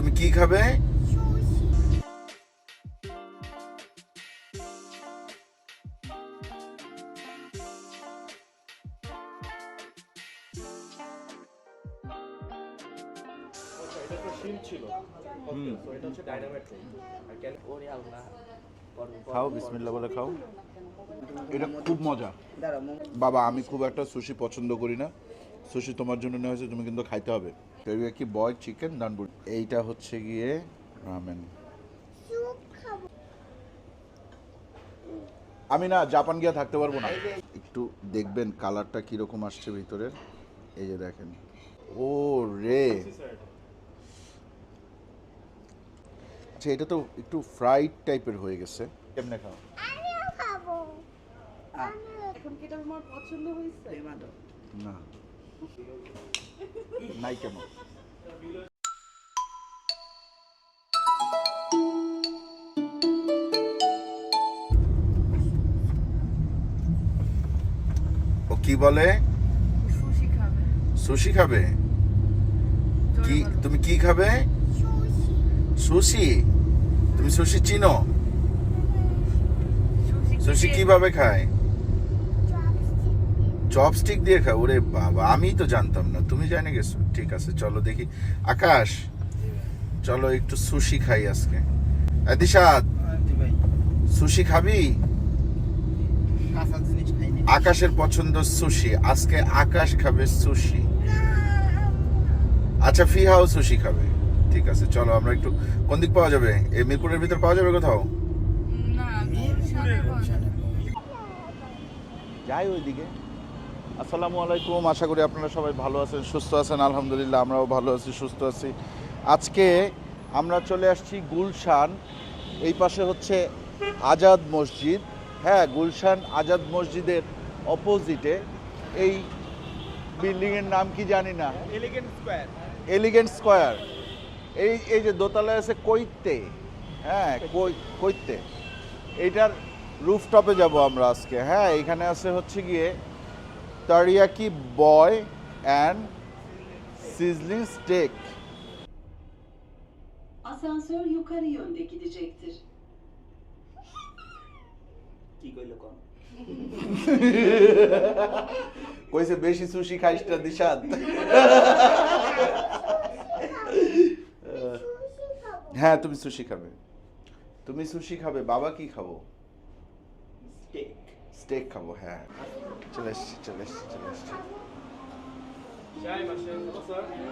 তুমি কি খাবে? খাও, বিসমিল্লাহ বলে খাও। এটা খুব মজা। বাবা, আমি খুব একটা সুশি পছন্দ করি না। সুশি তোমার জন্য নেওয়া হয়েছে, তুমি কিন্তু খাইতে হবে। কি বয় চিকেন দানবুড়ি এইটা হচ্ছে গিয়ে রামেন। আমি না জাপান গিয়ে থাকতে পারব না। একটু দেখবেন কালারটা কীরকম আসছে ভিতরে এই যে দেখেন। ও রে। আচ্ছা এটা তো একটু ফ্রাইড টাইপের হয়ে গেছে। কেমনে খাও? এখন কি তোমার পছন্দ হয়েছে? না। নাই কেমন ও কি বলে? সুশি খাবে। সুশি খাবে? কি তুমি কি খাবে? সুশি। তুমি সুশি চিনো? সুশি কীভাবে খায়? চপস্টিক দিয়ে খায় ওরে বাবা আমি তো জানতাম না। তুমি জানে গেছো? ঠিক আছে চলো দেখি। আকাশ চলো একটু সুশি খাই আজকে। দিশাদ সুশি খাবি? আকাশের পছন্দ সুশি। আজকে আকাশ খাবে সুশি। আচ্ছা ফিহাও সুশি খাবে। ঠিক আছে চলো আমরা একটু কোন দিক পাওয়া যাবে? এই মিরপুরের ভিতর পাওয়া যাবে কোথাও? যাই ওইদিকে। আসসালামু আলাইকুম আশা করি আপনারা সবাই ভালো আছেন সুস্থ আছেন আলহামদুলিল্লাহ আমরাও ভালো আছি সুস্থ আছি। আজকে আমরা চলে আসছি গুলশান এই পাশে হচ্ছে আজাদ মসজিদ। হ্যাঁ গুলশান আজাদ মসজিদের অপোজিটে। এই বিল্ডিংয়ের নাম কি জানি না? এলিগেন্ট স্কোয়ার এলিগেন্ট স্কোয়ার এই এই যে দোতলায় আছে কৈতে হ্যাঁ কই কৈতে এইটার রুফটপে যাব আমরা আজকে। হ্যাঁ এখানে আছে হচ্ছে গিয়ে Teriyaki Boy and Sizzling Steak? Asansör yukarı yönde gidecektir. কি কইলো কোন? কইছে বেশি সুশি খাইস না দিশাদ হ্যাঁ তুমি সুশি খাবে। তুমি সুশি খাবে বাবা কি খাব? স্টেক। স্টেক খাব হ্যাঁ চলে এসছি চলে এসছি চলে এসছি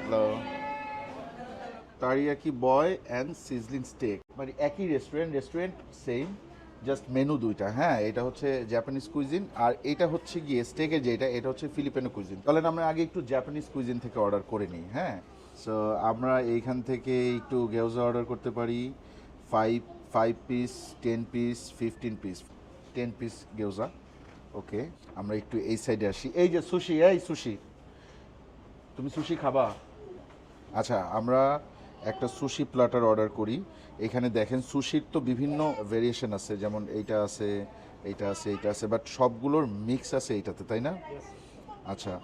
hello Teriyaki Boy and sizzling steak মানে একই restaurant restaurant same just menu দুইটা হ্যাঁ? এটা হচ্ছে জাপানিজ কুইজিন আর এটা হচ্ছে গিয়ে স্টেকের যেটা, এটা হচ্ছে ফিলিপিনো কুইজিন তাহলে আমরা আগে একটু জাপানিজ কুইজিন থেকে অর্ডার করে নিই হ্যাঁ? সো আমরা এইখান থেকে একটু গেউজা অর্ডার করতে পারি। Five five piece ten piece fifteen piece ten piece gyoza okay আমরা একটু এই সাইডে আসি। এই যে সুশি এই সুশি তুমি সুশি খাবা? আচ্ছা আমরা একটা সুশি প্ল্যাটার অর্ডার করি। এখানে দেখেন সুশির তো বিভিন্ন ভেরিয়েশন আছে যেমন এইটা আছে এইটা আছে এইটা আছে বাট সবগুলোর মিক্স আছে এইটাতে তাই না? আচ্ছা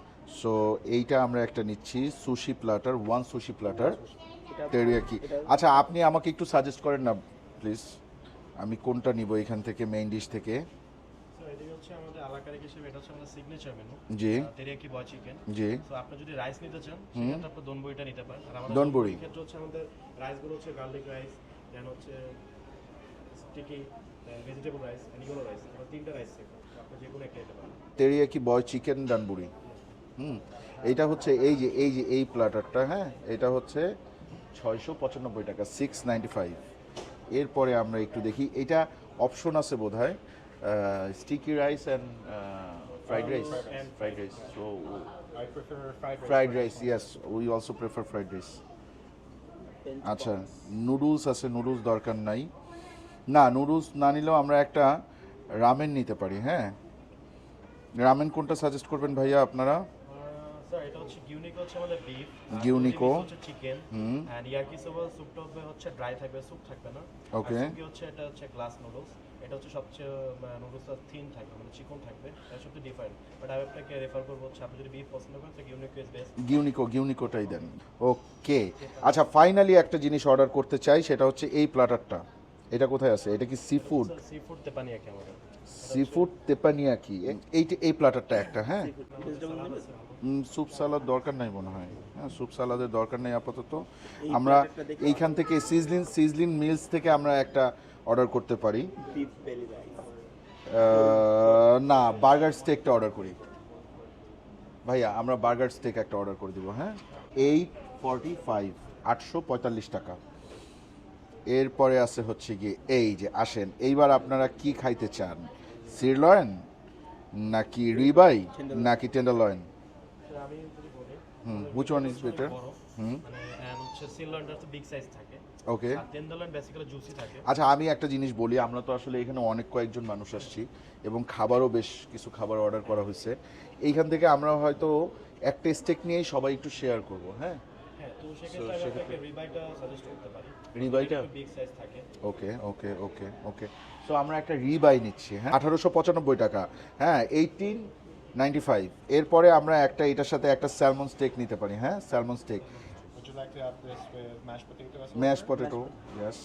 সো এইটা আমরা একটা নিচ্ছি sushi platter one sushi platter teriyaki আচ্ছা আপনি আমাকে একটু সাজেস্ট করেন না প্লিজ আমি কোনটা নিব এখান থেকে মেইন ডিশ থেকে? মেনু জি। টেরিয়াকি বয় চিকেন জি। তো আপনি যদি রাইস নিতে চান সেক্ষেত্রে আপনি দনবড়িটা নিতে পারেন। আর আমাদের দনবড়ি। ক্ষেত্রে হচ্ছে আমাদের হচ্ছে গার্লিক রাইস দেন হচ্ছে স্টিকি ভেজিটেবল রাইস রাইস আমরা তিনটা রাইস আপনি যে কোনো একটা নিতে পারেন। তেরিয়াকি বয় চিকেন হুম। এইটা হচ্ছে এই যে এই যে এই প্ল্যাটারটা হ্যাঁ? এটা হচ্ছে ছয়শো পঁচানব্বই টাকা সিক্স নাইনটি ফাইভ এরপরে আমরা একটু দেখি। এটা অপশন আছে বোধ হয় sticky rice and fried rice fried rice so fried rice yes we also prefer fried rice আচ্ছা নুডলস আছে নুডলস দরকার নাই। না নুডলস না নিলেও আমরা একটা রামেন নিতে পারি হ্যাঁ। রামেন কোনটা সাজেস্ট করবেন ভাইয়া আপনারা? স্যার এটা হচ্ছে গিউনিকো হচ্ছে আমাদের বিফ Gyunico। হচ্ছে চিকেন এন্ড ইয়াকি সোবা স্যুপটা হবে হচ্ছে ড্রাই থাকবে স্যুপ থাকবে না. আর হচ্ছে এটা হচ্ছে গ্লাস নুডলস এটা হচ্ছে সবচেয়ে নুডলসটা থিন থাকবে মানে চিকন থাকবে এটা সবচেয়ে ডিফারেন্ট বাট আমি আপনাকে রেফার করব হচ্ছে আপনি যদি বিফ পছন্দ করেন তো গিউনিকো ইজ বেস্ট গিউনিকো গিউনিকোটাই দেন ওকে আচ্ছা ফাইনালি একটা জিনিস অর্ডার করতে চাই সেটা হচ্ছে এই প্ল্যাটারটা এটা কোথায় আছে এটা কি সি ফুড সি ফুড তেপানি আছে আমাদের সি ফুড তেপানিয়া কি এই এই প্ল্যাটারটা একটা হ্যাঁ স্যুপ সালাদ দরকার নাই মনে হয়। হ্যাঁ স্যুপ সালাদের দরকার নেই আপাতত। আমরা এইখান থেকে সিজলিন সিজলিন মিলস থেকে আমরা একটা অর্ডার করতে পারি। না বার্গার স্টেকটা অর্ডার করি। ভাইয়া আমরা বার্গার স্টেক একটা অর্ডার করে দিব হ্যাঁ? এইট ফর্টি ফাইভ আটশো পঁয়তাল্লিশ টাকা। এরপরে আছে হচ্ছে গিয়ে এই যে আসেন এইবার আপনারা কি খাইতে চান? সিরলয়েন নাকি রিবাই নাকি টেন্ডারলয়েন আমি যদি বলি হুম one is better? বড়? হুম। মানে and হচ্ছে সিলন্ডার তো বিগ সাইজ থাকে। ওকে আর তেন্দলন বেসিক্যালি জুসি থাকে। আচ্ছা আমি একটা জিনিস বলি আমরা তো আসলে এখানে অনেক কয়েকজন মানুষ আসছি এবং খাবারও বেশ কিছু খাবার অর্ডার করা হয়েছে। এইখান থেকে আমরা হয়তো একটা স্টেক নিয়েই সবাই একটু শেয়ার করব হ্যাঁ? রিবাইটা ওকে ওকে ওকে ওকে সো আমরা একটা রিবাই নিচ্ছি হ্যাঁ? আঠারোশো পঁচানব্বই টাকা। হ্যাঁ এইটিন নাইনটি ফাইভ। এরপরে আমরা একটা এটার সাথে একটা স্যালমন স্টেক নিতে পারি হ্যাঁ? Salmon steak? Mash potato yes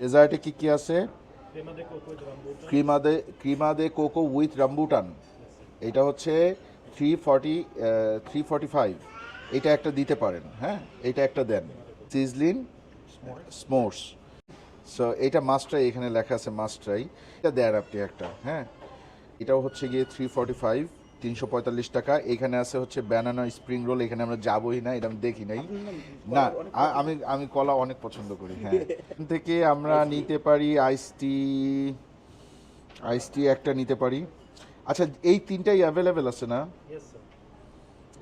ডেজার্টে কি কি আছে? ক্রেমা দেখো কোই রামবুটা ক্রিমা দে কোকো উইথ রাম্বুটান এটা হচ্ছে three forty three forty five এটা একটা দিতে পারেন হ্যাঁ? এটা একটা দেন। সিজলিন স্মোর্স সো এটা মাস্টাই এখানে লেখা আছে মাস্টাই এটা দেন আপনি একটা হ্যাঁ? এটাও হচ্ছে গিয়ে থ্রি ফর্টি ফাইভ তিনশো পঁয়তাল্লিশ টাকা। এখানে আছে হচ্ছে ব্যানানা স্প্রিং রোল এখানে আমরা যাবোই না এটা আমি দেখি নাই। না আমি আমি কলা অনেক পছন্দ করি হ্যাঁ। এখান থেকে আমরা নিতে পারি আইস টি আইস টি একটা নিতে পারি। আচ্ছা এই তিনটাই অ্যাভেলেবেল আছে না?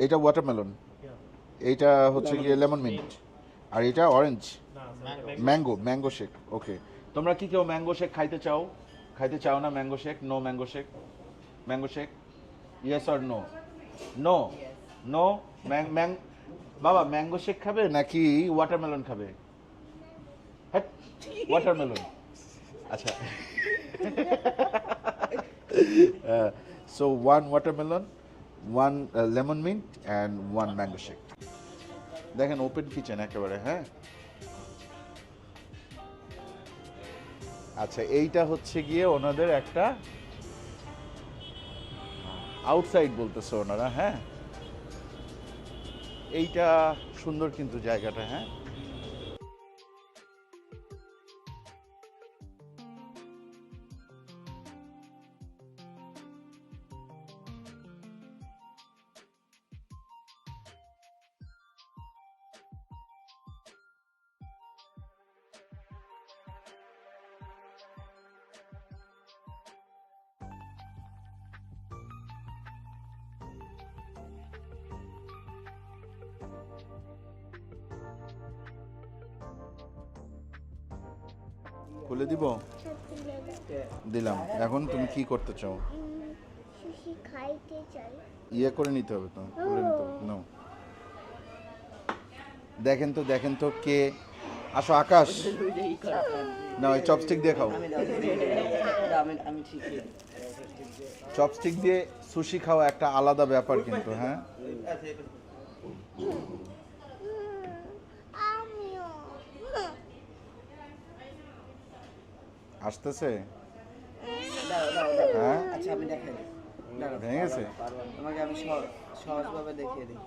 এটা ওয়াটারমেলন এইটা হচ্ছে গিয়ে লেমন মিন্ট আর এটা অরেঞ্জ না ম্যাঙ্গো ম্যাঙ্গো শেক ওকে তোমরা কি কেউ ম্যাঙ্গো শেক খাইতে চাও? খাইতে চাও না mango shake no mango shake mango shake yes or no no no mang mang বাবা ম্যাঙ্গো শেক খাবে নাকি ওয়াটারমেলন খাবে হ্যাঁ ওয়াটারমেলন আচ্ছা so one watermelon one lemon mint and one mango shake দেখেন ওপেন কিচেন একেবারে হ্যাঁ? আচ্ছা এইটা হচ্ছে গিয়ে ওনাদের একটা আউটসাইড বলতেছে ওনারা হ্যাঁ। এইটা সুন্দর কিন্তু জায়গাটা হ্যাঁ। খুলে দিব? দিলাম। এখন তুমি কি করতে চাও? সুশি খাইতে চাই। ইয়ে করে নিতে হবে তো? খুলে নিতে হবে। নাও। দেখেন তো দেখেন তো কে? আসো আকাশ। না ওই চপস্টিক দিয়ে খাও। আমি দাও আমি আমি ঠিকই চপস্টিক দিয়ে সুশি খাওয়া একটা আলাদা ব্যাপার কিন্তু হ্যাঁ? আসতেছে? হ্যাঁ? আচ্ছা আমি দেখাই দিই। ভেঙে গেছে? তোমাকে আমি সহজভাবে দেখিয়ে দিই।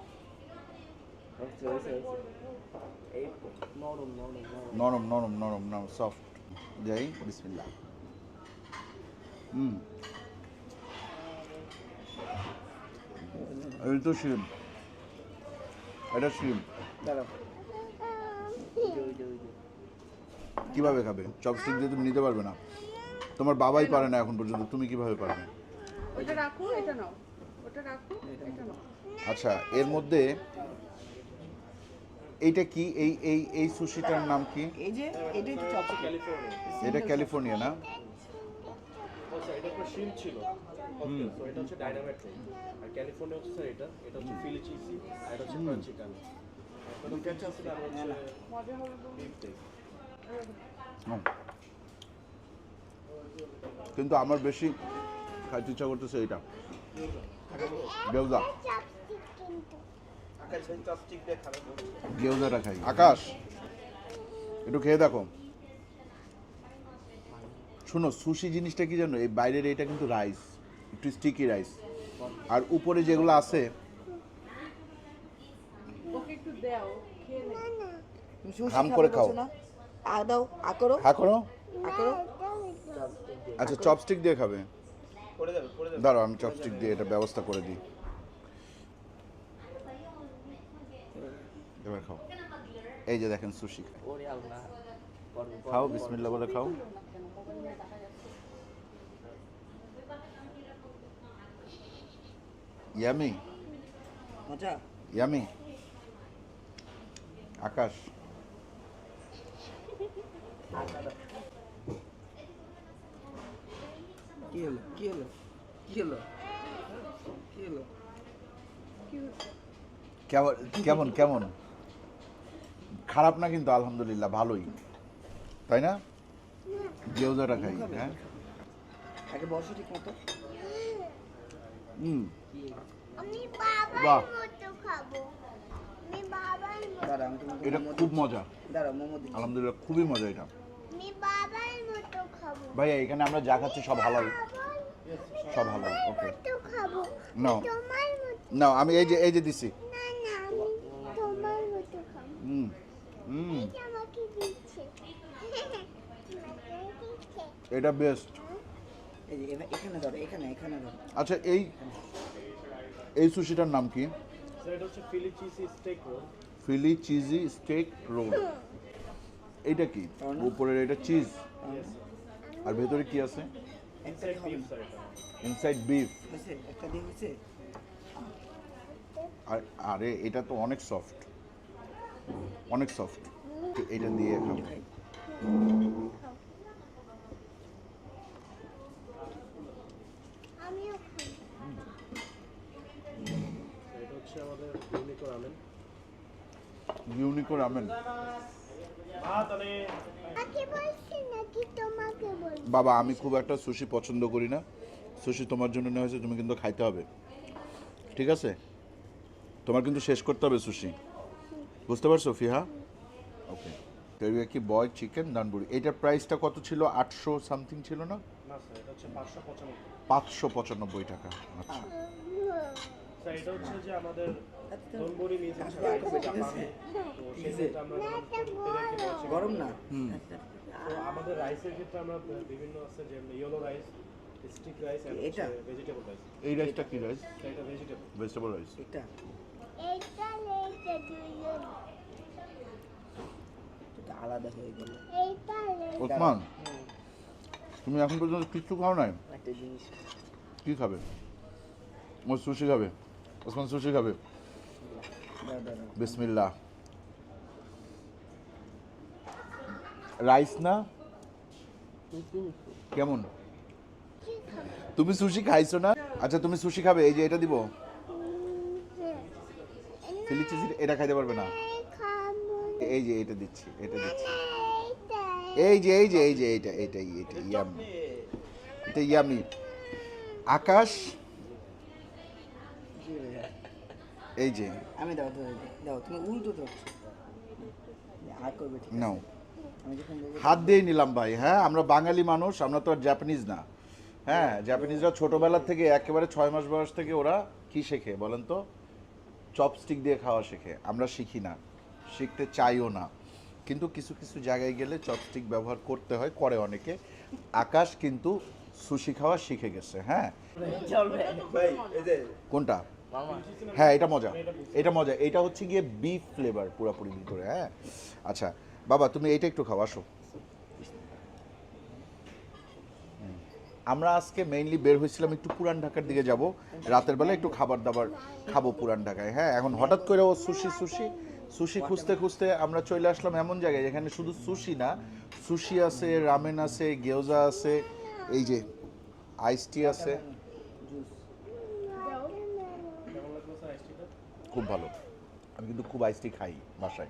নরম নরম নরম। নরম নরম নরম নরম সফট যাই বিসমিল্লা হুম। এই তো শিম এটা শিম দাঁড়াও ওই যে, ওই যে, ওই যে। কীভাবে খাবে? চপস্টিক দিয়ে তুমি নিতে পারবে না। তোমার বাবাই পারে না এখন পর্যন্ত তুমি কীভাবে পারবে? ওটা রাখো এটা নাও। ওটা রাখো এটা নাও। আচ্ছা এর মধ্যে এইটা কি? এই এই এই সুশিটার নাম কি? এই যে এটাই তো চপস্টিক এটা ক্যালিফোর্নিয়া না? এটা ছিল। তো এটা হচ্ছে ডাইনামাইট রোল আর ক্যালিফোর্নিয়া হচ্ছে এটা এটা হচ্ছে ফিলি চিজি আর এটা হচ্ছে চিকেন দুইটা চপ মজা হবে বলে। বিফ টেক হুম। কিন্তু আমার বেশি খাইতে ইচ্ছা করতেছে এইটা। গেউজা। গেউজাটা খাই। আকাশ একটু খেয়ে দেখো। শুনো সুশি জিনিসটা কি জানো? এই বাইরের এটা কিন্তু রাইস একটু স্টিকি রাইস। আর উপরে যেগুলো আছে ওকে একটু দাও না না তুমি সুশি হাম করে খাও। আ দাও আ করো হ্যাঁ করো। আচ্ছা চপস্টিক দিয়ে খাবে। পড়ে যাবে পড়ে যাবে দাঁড়াও আমি চপস্টিক দিয়ে এটা ব্যবস্থা করে দিই। এবার খাও। এই যে দেখেন সুশি খায়। খাও বিসমিল্লা বলে খাও। ইয়ামি। মজা। ইয়ামি। আকাশ। কি হলো? কি হলো? কি হলো? কি হলো? কেমন কেমন কেমন? খারাপ না কিন্তু? আলহামদুলিল্লাহ ভালোই। তাই না? গেউজাটা খাই হ্যাঁ? আগে বসো ঠিক মতো হুম বাহ। বাবার মতো খাব আমি বাবার মতো দাঁড়া আমি তোমাকে এটা খুব মজা। আলহামদুলিল্লাহ খুবই মজা এটা। আমি বাবার মতো খাব। ভাইয়া এখানে আমরা যা খাচ্ছি সব হালাল। সব হালাল ওকে। মতো না আমি এই যে এই যে দিছি। না না আমি তোমার মতো খাব। হুম হুম। এটা বেস্ট এখানে- এখানে ধরো এখানে এখানে ধরো। আচ্ছা এই এই সুশিটার নাম কি? স্যার এটা হচ্ছে Philly cheesy steak roll Philly cheesy steak roll. এটা কি? উপরের এটা চিজ। আর ভেতরে কি আছে? ইনসাইড বিফ না। স্যার এটা। ইনসাইড বিফ হয়েছে? একটা দিয়ে হয়েছে? আর আরে এটা তো অনেক সফট অনেক সফট এটা দিয়ে খাব। আমিও খাব। তো এটা হচ্ছে আমাদের ইউনিকো রামেন ইউনিকো রামেন বাবা আমি খুব একটা সুশি পছন্দ করি না। সুশি তোমার জন্য নেওয়া হয়েছে তুমি কিন্তু খাইতে হবে। ঠিক আছে? তোমার কিন্তু শেষ করতে হবে সুশি। বুঝতে পারছ ফিহা? ওকে কি বয় চিকেন দানবুড়ি। এইটার প্রাইসটা কত ছিল? আটশো সামথিং ছিল না? না স্যার এটা হচ্ছে পাঁচশো পঁচানব্বই। টাকা। আচ্ছা। এটা হচ্ছে যে আমাদের গরম না? আমাদের রাইসের ক্ষেত্রে আমরা বিভিন্ন আছে যেমন ইয়েলো রাইস স্টিক রাইস এটা? ভেজিটেবল রাইস এই রাইসটা কি রাইস এটা ভেজিটেবল ভেজিটেবল রাইস এটা? দুইজন আলাদা হয়ে গেল। এইটা ওসমান তুমি এখন পর্যন্ত কিচ্ছু খাও নাই? একটা জিনিস। কি খাবে? ও সুশি খাবে। ওসমান সুশি খাবে। দাঁড়া রাইস না? কেমন? তুমি সুশি খাইছো না? আচ্ছা তুমি সুশি খাবে, এই যে এটা দিব। চিজ এটা খাইতে পারবে না। এই যে এটা দিচ্ছি এটা দিচ্ছি। এই যে এই যে এই যে, এইটা এইটা এইটা ইয়ামি এটা ইয়ামি আকাশ? এই যে। আমি দাও দাও দাও, দাও। তুমি উল্টো করবে ঠিক নাও। আমি যখন বলব হাত দিয়ে নিলাম ভাই হ্যাঁ আমরা বাঙালি মানুষ আমরা তো আর জাপানিজ না। হ্যাঁ জাপানিজরা ছোটবেলা থেকে একেবারে ছয় মাস বয়স থেকে ওরা কি শেখে বলেন তো? চপস্টিক দিয়ে খাওয়া শেখে আমরা শিখি না শিখতে চাইও না। কিন্তু কিছু কিছু জায়গায় গেলে চপস্টিক ব্যবহার করতে হয় করে অনেকে। আকাশ কিন্তু সুশি খাওয়া শিখে গেছে হ্যাঁ। চলবে ভাই এই যে কোনটা? হ্যাঁ এটা মজা। এটা মজা। এটা হচ্ছে গিয়ে বিফ ফ্লেভার পুরোপুরি ভিতরে হ্যাঁ? আচ্ছা বাবা, তুমি এটা একটু খাও, আসো। আমরা আজকে মেইনলি বের হয়েছিলাম একটু পুরান ঢাকার দিকে যাব। রাতের বেলা একটু খাবার দাবার খাব পুরান ঢাকায় হ্যাঁ? এখন হঠাৎ করে ও সুশি সুশি সুশি খুঁজতে খুঁজতে আমরা চলে আসলাম এমন জায়গায় যেখানে শুধু সুশি না সুশি আছে রামেন আছে গেওজা আছে, এই যে আইস টি আছে জুস দাও কেমন লাগল স্যার আইসটিটা খুব ভালো। আমি কিন্তু খুব আইসটি খাই বাসায়।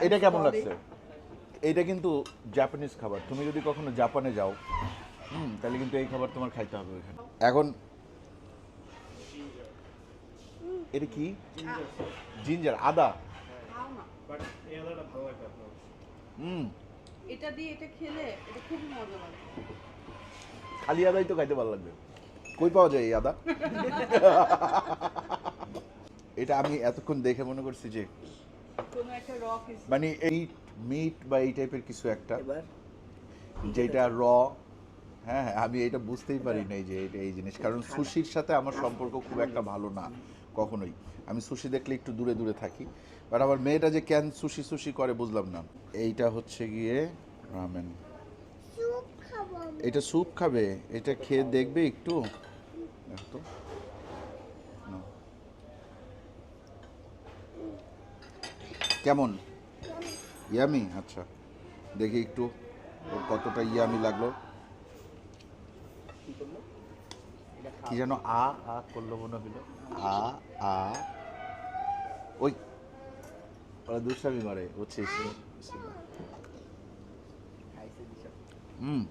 এটা কেমন লাগছে? এটা কিন্তু জাপানিজ খাবার। তুমি যদি কখনো জাপানে যাও হুম তাহলে কিন্তু এই খাবার তোমার খাইতে হবে ওইখানে এখন এটা কি? জিঞ্জার আদা। হুম। এটা দিয়ে এটা খেলে এটা খুবই মজা লাগে। খালি আদাই তো খাইতে ভালো লাগবে। কই পাওয়া যায় এই আদা? এটা আমি এতক্ষণ দেখে মনে করছি যে কোনো একটা রক মানে এই মিট বা এই টাইপের কিছু একটা এবার যেটা র হ্যাঁ হ্যাঁ, আমি এটা বুঝতেই পারি নাই যে এটা এই জিনিস। কারণ সুশির সাথে আমার সম্পর্ক খুব একটা ভালো না কখনোই। আমি সুশি দেখলে একটু দূরে দূরে থাকি। বাট আমার মেয়েটা যে কেন সুশি সুশি করে বুঝলাম না। এইটা হচ্ছে গিয়ে রামেন স্যুপ খাব আমি। এটা স্যুপ খাবে? এটা খেয়ে দেখবে একটু? তো। কেমন? ইয়ামি? আচ্ছা দেখি একটু ওর কতটা ইয়ামি লাগল। কি যেন আ আ করল মনে হলো আ আ। ওই, ওরা দুষ্টামি করে বুঝছিস? হুম।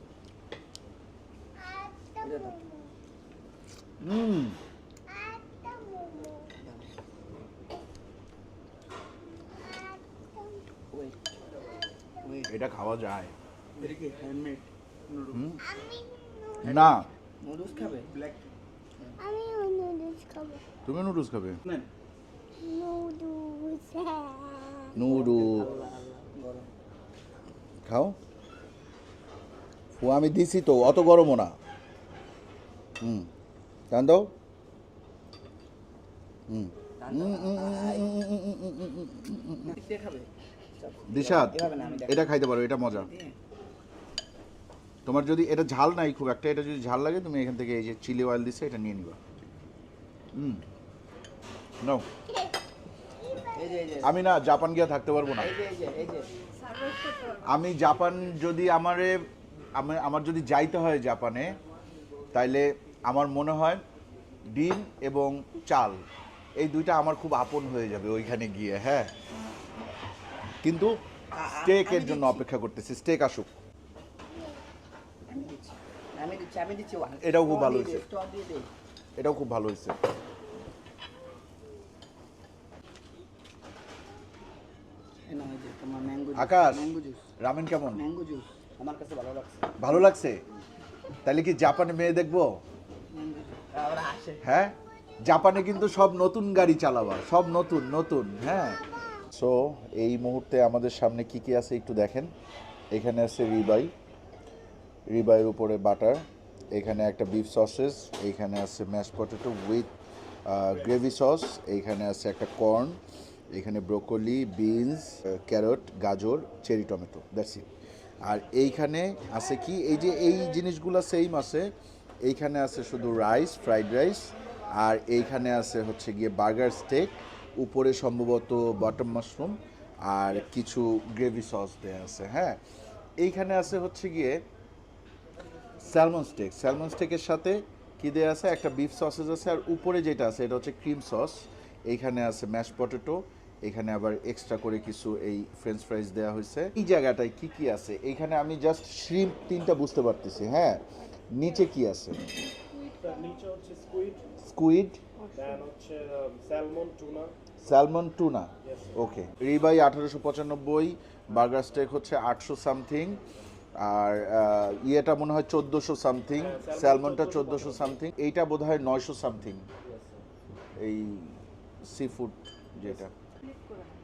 হুম। এটা খাওয়া যায় না নুডলস খাবে ব্ল্যাক আমি নুডলস খাব তুমি নুডলস খাবে নুডলস নুডলস খাও ও আমি দিছি তো অত গরমও না হুম জান দাও হুম খাবে দিশাদ। এটা খাইতে পারো এটা মজা। তোমার যদি এটা ঝাল নাই খুব একটা এটা যদি ঝাল লাগে তুমি এখান থেকে এই যে চিলি অয়েল দিচ্ছে এটা নিয়ে নিবা। হুম। নাও। আমি না জাপান গিয়ে থাকতে পারব না। আমি জাপান যদি আমারে আমার যদি যাইতে হয় জাপানে তাইলে আমার মনে হয় ডিম এবং চাল এই দুইটা আমার খুব আপন হয়ে যাবে ওইখানে গিয়ে হ্যাঁ। কিন্তু স্টেকের জন্য অপেক্ষা করতেছি। স্টেক আসুক। এটাও খুব ভালো হয়েছে। এটাও খুব ভালো হয়েছে। আকাশ রামেন কেমন? আমার কাছে ভালো লাগছে। ভালো লাগছে? তাহলে কি জাপানে মেয়ে দেখব? হ্যাঁ? জাপানে কিন্তু সব নতুন গাড়ি চালাবা সব নতুন নতুন হ্যাঁ? সো এই মুহূর্তে আমাদের সামনে কি কি আছে একটু দেখেন। এখানে আছে রিবাই রিবাইয়ের উপরে বাটার এখানে একটা বিফ সসেস এইখানে আছে mash potato with gravy sauce এইখানে আছে একটা কর্ন এখানে ব্রোকলি বিনস ক্যারট গাজর চেরি টমেটো দ্যাটস ইট আর এইখানে আছে কি? এই যে এই জিনিসগুলো সেম আছে। এইখানে আছে শুধু রাইস ফ্রাইড রাইস আর এইখানে আছে হচ্ছে গিয়ে বার্গার স্টেক উপরে সম্ভবত বাটার মাশরুম আর কিছু গ্রেভি সস দেওয়া আছে হ্যাঁ? এইখানে আছে হচ্ছে গিয়ে স্যালমন স্টেক স্যালমন স্টেকের সাথে কি দেওয়া আছে? একটা বিফ সসেজ আছে আর উপরে যেটা আছে এটা হচ্ছে ক্রিম সস এইখানে আছে ম্যাশ পটেটো এখানে আবার এক্সট্রা করে কিছু এই ফ্রেঞ্চ ফ্রাইজ দেওয়া হয়েছে। এই জায়গাটায় কি কি আছে? এইখানে আমি জাস্ট শ্রিম তিনটা বুঝতে পারতেছি হ্যাঁ? নিচে কি আছে? নিচে হচ্ছে স্কুইড স্কুইড হচ্ছে স্যালমন টুনা স্যালমন টুনা না ওকে রিবাই আঠারোশো পঁচানব্বই বার্গার স্টেক হচ্ছে আটশো সামথিং আর ইয়েটা মনে হয় চোদ্দোশো সামথিং স্যালমনটা চোদ্দোশো সামথিং এইটা বোধ হয় নয়শো সামথিং এই সি ফুড যেটা ক্লিক করে নাও।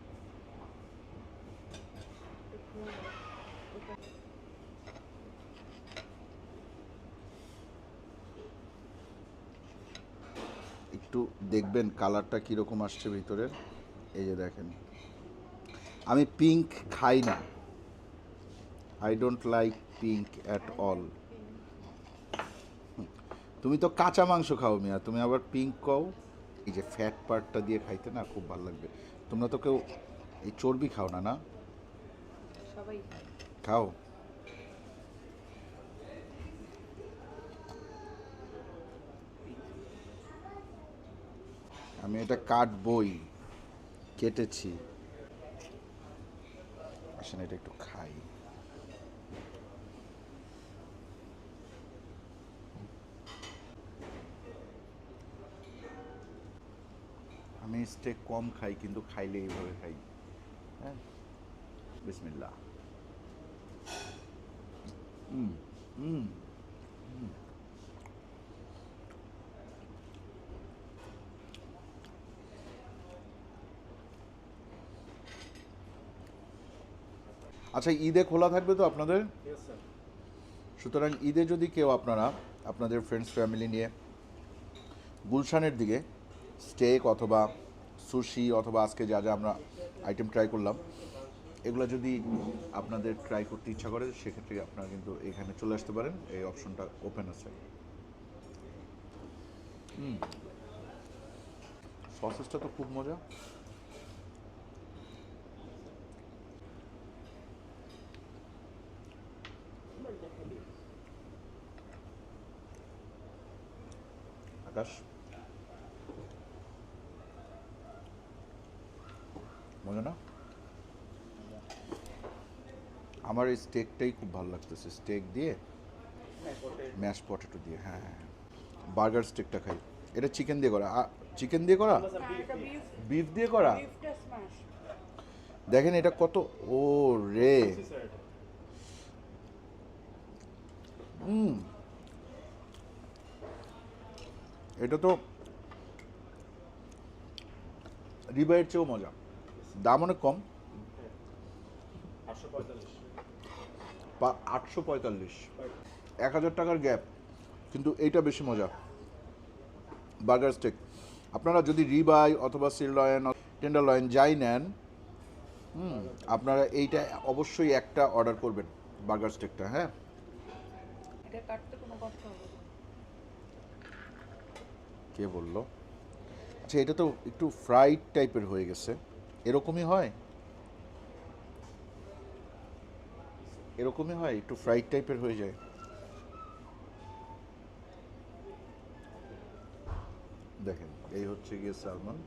একটু দেখবেন কালারটা কীরকম আসছে ভিতরের। এই যে দেখেন। আমি পিঙ্ক খাই না। I don't like pink at all তুমি তো কাঁচা মাংস খাও মিয়া তুমি আবার পিঙ্ক খাও এই যে ফ্যাট পার্টটা দিয়ে খাইতে না খুব ভালো লাগবে। তোমরা তো কেউ এই চর্বি খাও না না? খাও? আমি এটা কাটবই, কেটেছি। আসেন, এটা একটু খাই। আমি স্টেক কম খাই, কিন্তু খাইলে এইভাবে খাই। হ্যাঁ? বিসমিল্লা হুম হুম আচ্ছা ঈদে খোলা থাকবে তো আপনাদের? সুতরাং ঈদে যদি কেউ আপনারা আপনাদের ফ্রেন্ডস ফ্যামিলি নিয়ে গুলশানের দিকে স্টেক অথবা সুশি অথবা আজকে যা যা আমরা আইটেম ট্রাই করলাম এগুলো যদি আপনাদের ট্রাই করতে ইচ্ছা করে সেক্ষেত্রে আপনারা কিন্তু এখানে চলে আসতে পারেন। এই অপশনটা ওপেন আছে। হুম। সসেসটা তো খুব মজা আকাশ মজা না আমার এই স্টেকটাই খুব ভালো লাগতেছে। স্টেক দিয়ে ম্যাশ পটেটো দিয়ে হ্যাঁ হ্যাঁ বার্গার স্টেকটা খাই। এটা চিকেন দিয়ে করা। চিকেন দিয়ে করা? হ্যাঁ, বিফ বিফ দিয়ে করা? দেখেন এটা কত ও রে। এটা। হুম। এটা তো রিবাইয়ের চেয়েও মজা। দাম অনেক কম। আটশো পঁয়তাল্লিশ বা আটশো পঁয়তাল্লিশ। এক হাজার টাকার গ্যাপ কিন্তু এইটা বেশি মজা। Burger steak. আপনারা যদি রিবাই অথবা সিরলয়েন টেন্ডার লয়েন যাই নেন হুম আপনারা এইটা অবশ্যই একটা অর্ডার করবেন বার্গার স্টেকটা হ্যাঁ। কে বলল? আচ্ছা এটা তো একটু ফ্রাইড টাইপের হয়ে গেছে। এরকমই হয়? এরকমই হয়, একটু ফ্রাইড টাইপের হয়ে যায়। দেখেন, এই হচ্ছে গিয়ে সালমন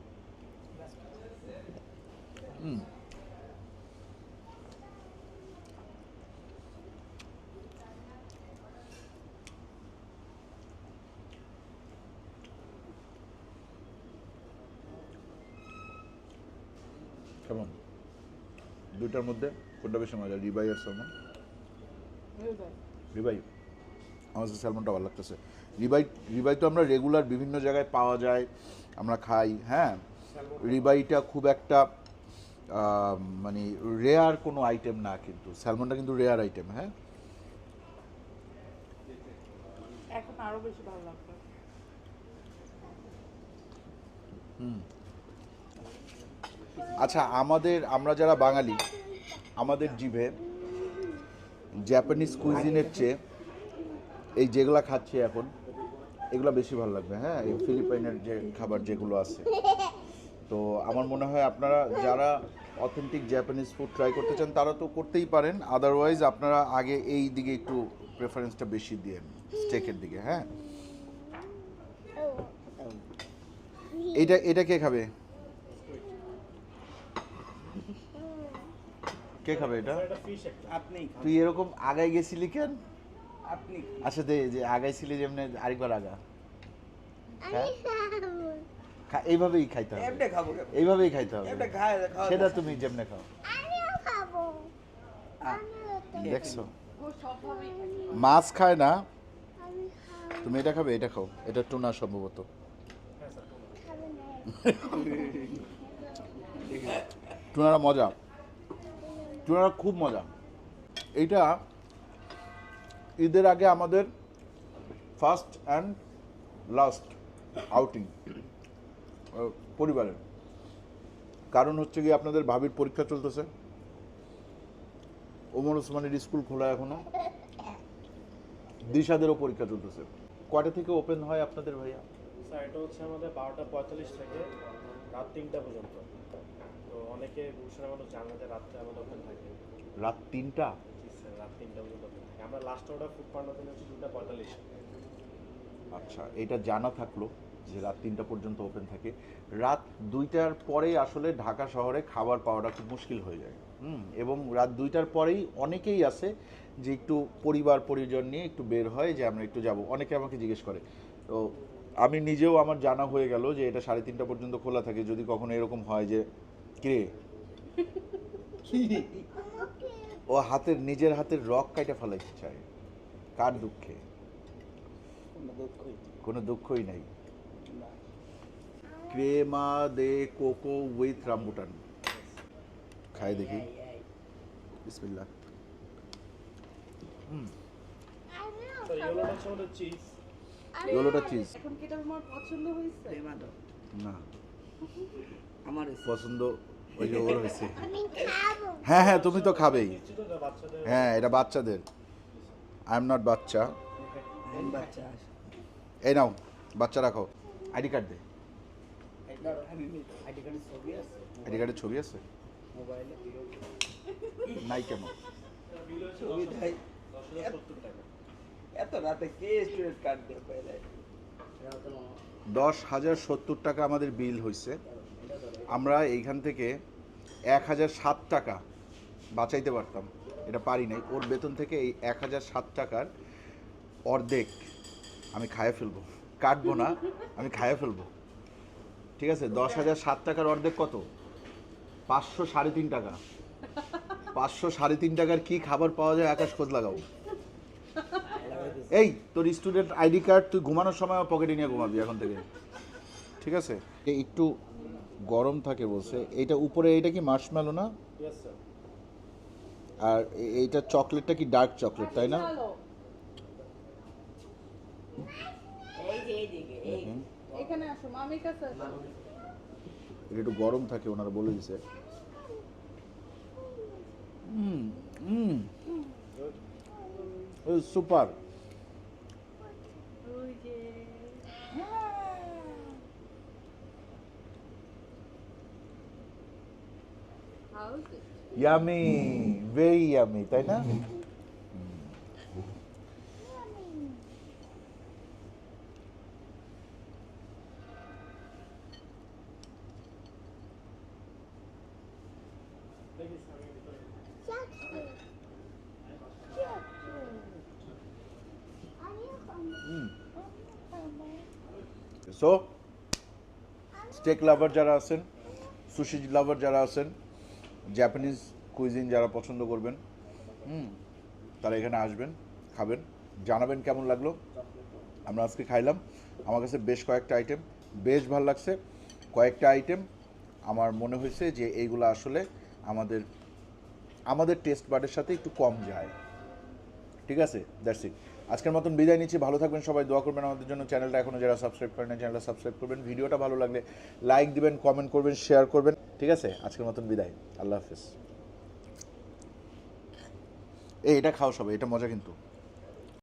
কেমন? দুইটার মধ্যে, কোনটা বেশি মজা রিবাই আর সালমন রিবাই আমার কাছে স্যালমনটা ভালো লাগতেছে। রিবাই রিবাই তো আমরা রেগুলার বিভিন্ন জায়গায় পাওয়া যায় আমরা খাই হ্যাঁ? রিবাইটা খুব একটা মানে রেয়ার কোনো আইটেম না কিন্তু। স্যালমনটা কিন্তু রেয়ার আইটেম হ্যাঁ? এখন আরও বেশি ভালো লাগবে। আচ্ছা আমাদের আমরা যারা বাঙালি আমাদের জিভে জাপানিজ কুইজিনের চেয়ে এই যেগুলো খাচ্ছি এখন এগুলো বেশি ভালো লাগবে হ্যাঁ? এই ফিলিপাইনের যে খাবার যেগুলো আছে। তো আমার মনে হয় আপনারা যারা অথেন্টিক জাপানিজ ফুড ট্রাই করতে চান তারা তো করতেই পারেন। আদারওয়াইজ আপনারা আগে এই দিকে একটু প্রেফারেন্সটা বেশি দিয়েন স্টেকের দিকে হ্যাঁ? এটা এটা কে খাবে? কে খাবে এটা? এটা ফিশ একটা। আপনি তুই এরকম আগায় গেছিলি কেন? আপনি। আচ্ছা দে যে আগাইছিলি যেমনি আরেকবার আগা। হ্যাঁ? এইভাবেই খাইতে হবে। এমনি খাব এইভাবেই খাইতে হবে। এমনি খায় খাওয়া সেটা তুমি যেমনে খাও। আমিও খাব। দেখছ? মাছ খায় না? তুমি এটা খাবে এটা খাও। এটা টুনা সম্ভবত। টুনারা মজা। টুনারা খুব মজা। এইটা ঈদের আগে আমাদের ফার্স্ট অ্যান্ড লাস্ট আউটিং পরিবারের। কারণ হচ্ছে কি আপনাদের ভাবির পরীক্ষা চলতেছে। ওমর ওসমানের স্কুল খোলা এখনও। দিশাদেরও পরীক্ষা চলতেছে। কয়টা থেকে ওপেন হয় আপনাদের ভাইয়া? স্যার এটা হচ্ছে আমাদের বারোটা পঁয়তাল্লিশ থেকে রাত তিনটা পর্যন্ত। তো অনেকে গুলশানের মানুষ জানে যে রাত্রে আমাদের ওপেন থাকে। রাত তিনটা? জি স্যার রাত তিনটা পর্যন্ত ওপেন থাকে। আমরা লাস্ট অর্ডার ফুড পার্টনার দিন হচ্ছে দুটা পঁয়তাল্লিশ। আচ্ছা এটা জানা থাকল যে রাত তিনটা পর্যন্ত ওপেন থাকে। রাত দুইটার পরেই আসলে ঢাকা শহরে খাবার পাওয়াটা খুব মুশকিল হয়ে যায়। হুম এবং রাত দুইটার পরেই অনেকেই আছে যে একটু পরিবার পরিজন নিয়ে একটু বের হয় যে আমরা একটু যাব। অনেকে আমাকে জিজ্ঞেস করে। তো আমি নিজেও আমার জানা হয়ে গেল যে এটা সাড়ে তিনটা পর্যন্ত খোলা থাকে। যদি কখনো এরকম হয় যে কিরে? ও হাতের নিজের হাতের রক কাইটা ফেলাইতে চায় কার দুঃখে? কোনো দুঃখই কোনো দুঃখই নাই। Crema de coco with rambutan. খাই দেখি। বিসমিল্লাহ। তো ইয়েলোটা চিজ এখন কি তোমার পছন্দ হয়েছে? না। আমার। পছন্দ ওই যে ওর হয়েছে হ্যাঁ হ্যাঁ তুমি তো খাবেই। হ্যাঁ এটা বাচ্চাদের। আই এম নট বাচ্চা এই নাও বাচ্চা রাখো। আইডি কার্ড দে। আইডি কার্ডের ছবি আছে? আইডি কার্ডের ছবি আছে? মোবাইলে নাই কেন? ছবি দেয়। এত রাতে কে স্টুডেন্ট কার্ড দিয়ে? পাইলে দশ হাজার সত্তর টাকা আমাদের বিল হয়েছে আমরা এইখান থেকে এক হাজার সাত টাকা বাঁচাইতে পারতাম। এটা পারি নাই। ওর বেতন থেকে এই এক হাজার সাত টাকার অর্ধেক আমি খাইয়ে ফেলব। কাটবো না, আমি খাইয়ে ফেলব। ঠিক আছে? দশ হাজার সাত টাকার অর্ধেক কত? পাঁচশো সাড়ে তিন টাকা। পাঁচশো সাড়ে তিন টাকার কি খাবার পাওয়া যায়? আকাশ খোঁজ লাগাবো এই, তোর স্টুডেন্ট আইডি কার্ড তুই ঘুমানোর সময় পকেটে নিয়ে ঘুমাবি এখন থেকে। ঠিক আছে? একটু গরম থাকে বলছে। এটা উপরে এটা কি মার্শম্যালো না? আর এইটা চকলেটটা কি ডার্ক চকলেট তাই না? এখানে আসো মামির কাছে এটা একটু গরম থাকে ওনারা বলে দিছে। Hmm hmm. সুপার ওই যে How's it? Yummy very yummy তাই না সো স্টেক লাভার যারা আছেন সুশি লাভার যারা আছেন জাপানিজ কুইজিন যারা পছন্দ করবেন, হুম, তারা এখানে আসবেন, খাবেন। জানাবেন কেমন লাগল? আমরা আজকে খাইলাম। আমার কাছে বেশ কয়েকটা আইটেম বেশ ভালো লাগছে। কয়েকটা আইটেম আমার মনে হয়েছে যে এইগুলো আসলে আমাদের আমাদের টেস্ট বার্ডের সাথে একটু কম যায়। ঠিক আছে? দ্যাটস ইট আজকের মতন বিদায় নিচ্ছি। ভালো থাকবেন সবাই, দোয়া করবেন আমাদের জন্য। চ্যানেলটা এখনও যারা সাবস্ক্রাইব করেন চ্যানেলটা সাবস্ক্রাইব করবেন। ভিডিওটা ভালো লাগলে লাইক দিবেন কমেন্ট করবেন শেয়ার করবেন। ঠিক আছে? আজকের মতন বিদায়। আল্লাহ হাফিজ। এই, এটা খাও সবাই, এটা মজা কিন্তু।